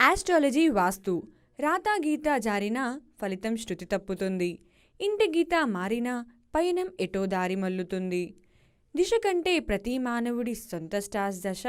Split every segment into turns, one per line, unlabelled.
Astrology వాస్తు రాతా గీత జారినా ఫలితం శృతి తప్పుతుంది. ఇంటి గీత మారినా పయనం ఎటో దారి మల్లుతుంది. దిశ కంటే ప్రతి మానవుడి సొంత స్టార్స్ దశ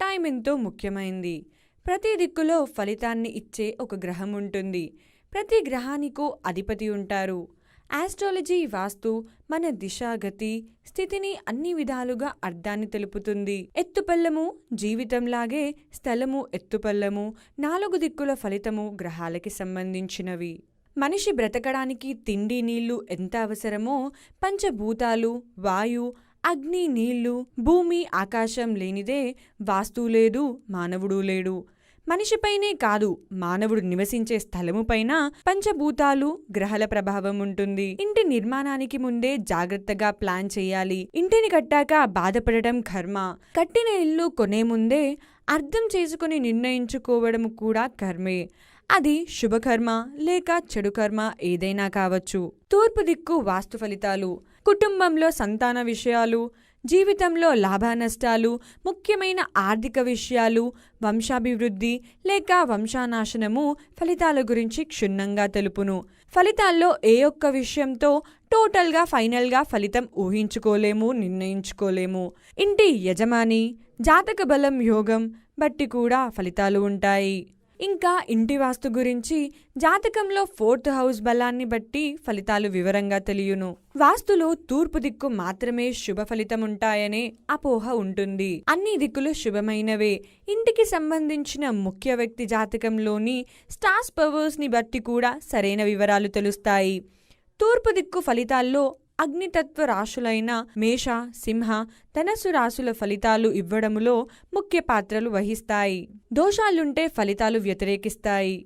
టైం ఎంతో ముఖ్యమైంది. ప్రతి దిక్కులో ఫలితాన్ని ఇచ్చే ఒక గ్రహం ఉంటుంది. ప్రతి గ్రహానికో అధిపతి ఉంటారు. ఆస్ట్రాలజీ వాస్తు మన దిశాగతి స్థితిని అన్ని విధాలుగా అర్థాన్ని తెలుపుతుంది. ఎత్తుపల్లము జీవితంలాగే స్థలము ఎత్తుపల్లము నాలుగు దిక్కుల ఫలితము గ్రహాలకి సంబంధించినవి. మనిషి బ్రతకడానికి తిండి నీళ్ళు ఎంత అవసరమో పంచభూతాలు వాయు అగ్ని నీళ్ళు భూమి ఆకాశం లేనిదే వాస్తు లేదు మానవుడు లేడు. మనిషిపైనే కాదు మానవుడు నివసించే స్థలముపైన పంచభూతాలు గ్రహాల ప్రభావం ఉంటుంది. ఇంటి నిర్మాణానికి ముందే జాగ్రత్తగా ప్లాన్ చేయాలి. ఇంటిని కట్టాక బాధపడటం కర్మ. కట్టిన ఇల్లు కొనే ముందే అర్థం చేసుకుని నిర్ణయించుకోవడం కూడా కర్మే. అది శుభకర్మ లేక చెడు కర్మ ఏదైనా కావచ్చు. తూర్పు దిక్కు వాస్తు ఫలితాలు. కుటుంబంలో సంతాన విషయాలు జీవితంలో లాభనష్టాలు ముఖ్యమైన ఆర్థిక విషయాలు వంశాభివృద్ధి లేక వంశానాశనము ఫలితాల గురించి క్షుణ్ణంగా తెలుపును. ఫలితాల్లో ఏ ఒక్క విషయంతో టోటల్గా ఫైనల్గా ఫలితం ఊహించుకోలేము నిర్ణయించుకోలేము. ఇంటి యజమాని జాతక బలం యోగం బట్టి కూడా ఫలితాలు ఉంటాయి. ఇంకా ఇంటి వాస్తు గురించి జాతకంలో ఫోర్త్ హౌస్ బలాన్ని బట్టి ఫలితాలు వివరంగా తెలియను. వాస్తులో తూర్పు దిక్కు మాత్రమే శుభ ఫలితం ఉంటాయనే అపోహ ఉంటుంది. అన్ని దిక్కులు శుభమైనవే. ఇంటికి సంబంధించిన ముఖ్య వ్యక్తి జాతకంలోని స్టార్స్ పవర్స్ని బట్టి కూడా సరైన వివరాలు తెలుస్తాయి. తూర్పు దిక్కు ఫలితాల్లో అగ్నితత్వ రాశులైన మేష సింహ ధనసు రాశుల ఫలితాలు ఇవ్వడములో ముఖ్య పాత్రలు వహిస్తాయి. దోషాలుంటే ఫలితాలు వ్యతిరేకిస్తాయి.